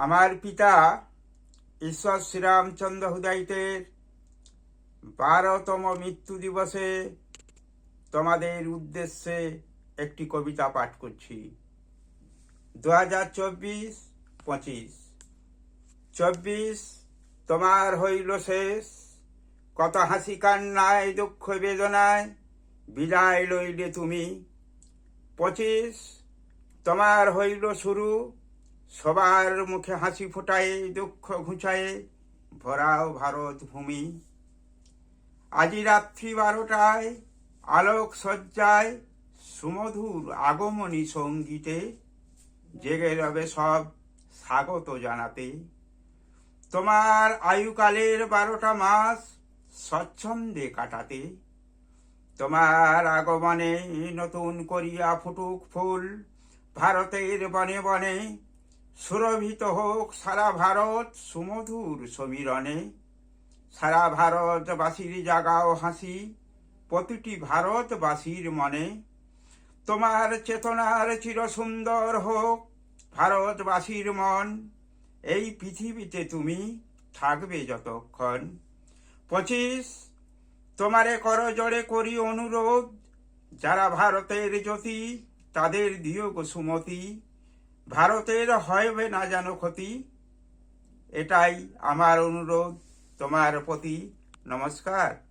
আমার পিতা ঈশ্বর শ্রীরামচন্দ্র হুদাইতের বারোতম মৃত্যু দিবসে তোমাদের উদ্দেশ্যে একটি কবিতা পাঠ করছি। দু হাজার চব্বিশ, পঁচিশ। চব্বিশ, তোমার হইল শেষ। কত হাসি কান্নায়, দুঃখ বেদনায় বিদায় লইলে তুমি। পঁচিশ, তোমার হইল শুরু। সবার মুখে হাসি ফোটায়, দুঃখ ঘুচায়ে, ভরাও ভারত ভূমি। আজি রাত্রি বারোটায় আলোক সজ্জায় সুমধুর আগমনী সঙ্গীতে জেগে রবে সব স্বাগত জানাতে। তোমার আয়ুকালের বারোটা মাস স্বচ্ছন্দে কাটাতে। তোমার আগমনে নতুন করিয়া ফুটুক ফুল, ভারতের বনে বনে সুরভিত হোক সারা ভারত সুমধুর সমীরণে। সারা ভারতবাসীর জাগাও হাসি, প্রতিটি ভারতবাসীর মনে। তোমার চেতনার চির সুন্দর হোক ভারতবাসীর মন, এই পৃথিবীতে তুমি থাকবে যতক্ষণ। পঁচিশ, তোমারে কর জোরে করি অনুরোধ, যারা ভারতের জ্যোতি, তাদের দিও সুমতি। ভারতের হবে না যেন ক্ষতি এটাই আমার অনুরোধ তোমার প্রতি। নমস্কার।